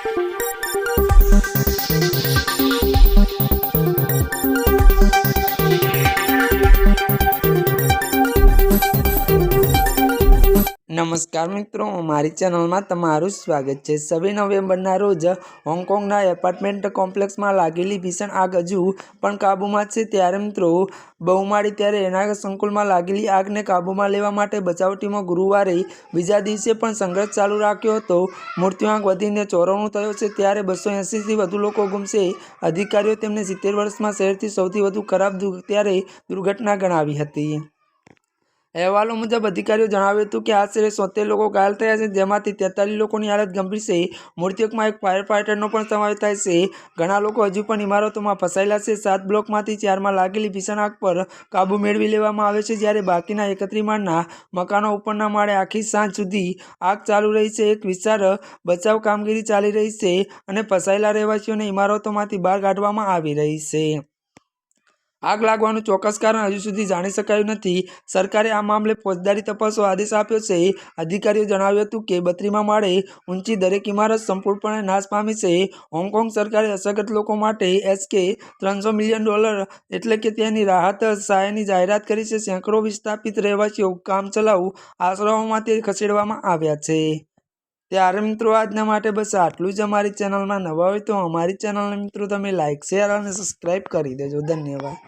Thank you. નમસ્કાર મિત્રો, મારી ચેનલમાં તમારું સ્વાગત છે. છવ્વીસ નવેમ્બરના રોજ હોંગકોંગના એપાર્ટમેન્ટ કોમ્પ્લેક્સમાં લાગેલી ભીષણ આગ હજુ પણ કાબૂમાં છે. ત્યારે મિત્રો, બહુમાળી ત્યારે એના સંકુલમાં લાગેલી આગને કાબૂમાં લેવા માટે બચાવ ટીમો ગુરુવારે બીજા દિવસે પણ સંઘર્ષ ચાલુ રાખ્યો હતો. મૃત્યુઆંક વધીને ચોરાણું થયો છે. ત્યારે બસો એંસીથી વધુ લોકો ગુમશે. અધિકારીઓ તેમને સિત્તેર વર્ષમાં શહેરથી સૌથી વધુ ખરાબ ત્યારે દુર્ઘટના ગણાવી હતી. અહેવાલો મુજબ અધિકારીઓ જણાવ્યું હતું કે આશરે સોતેર લોકો ઘાયલ થયા છે, જેમાંથી તેતાલીસ લોકોની હાલત ગંભીર છે. મૃત્યુકમાં એક ફાયર ફાઇટરનો પણ સમાવેશ થાય છે. ઘણા લોકો હજુ પણ ઇમારતોમાં ફસાયેલા છે. સાત બ્લોકમાંથી ચારમાં લાગેલી ભીષણ આગ પર કાબૂ મેળવી લેવામાં આવે છે, જ્યારે બાકીના એકત્રી માળના મકાનો ઉપરના માળે આખી સાંજ સુધી આગ ચાલુ રહી છે. એક વિસ્તાર બચાવ કામગીરી ચાલી રહી છે અને ફસાયેલા રહેવાસીઓને ઇમારતોમાંથી બહાર કાઢવામાં આવી રહી છે. આગ લાગવાનું ચોક્કસ કારણ હજુ સુધી જાણી શકાયું નથી. સરકારે આ મામલે ફોજદારી તપાસનો આદેશ આપ્યો છે. અધિકારીઓ જણાવ્યું હતું કે બત્રીમાં માળે ઊંચી દરેક ઇમારત સંપૂર્ણપણે નાશ પામી છે. હોંગકોંગ સરકારે અસરગ્રસ્ત લોકો માટે એસકે ત્રણસો મિલિયન ડોલર એટલે કે તેની રાહત સહાયની જાહેરાત કરી છે. સેંકડો વિસ્થાપિત રહેવાસીઓ કામચલાઉ આશ્રમોમાંથી ખસેડવામાં આવ્યા છે. ત્યારે મિત્રો આજના માટે બસ આટલું જ અમારી ચેનલમાં નવા હોય તો અમારી ચેનલને મિત્રો તમે લાઇક શેર અને સબસ્ક્રાઈબ કરી દેજો. ધન્યવાદ.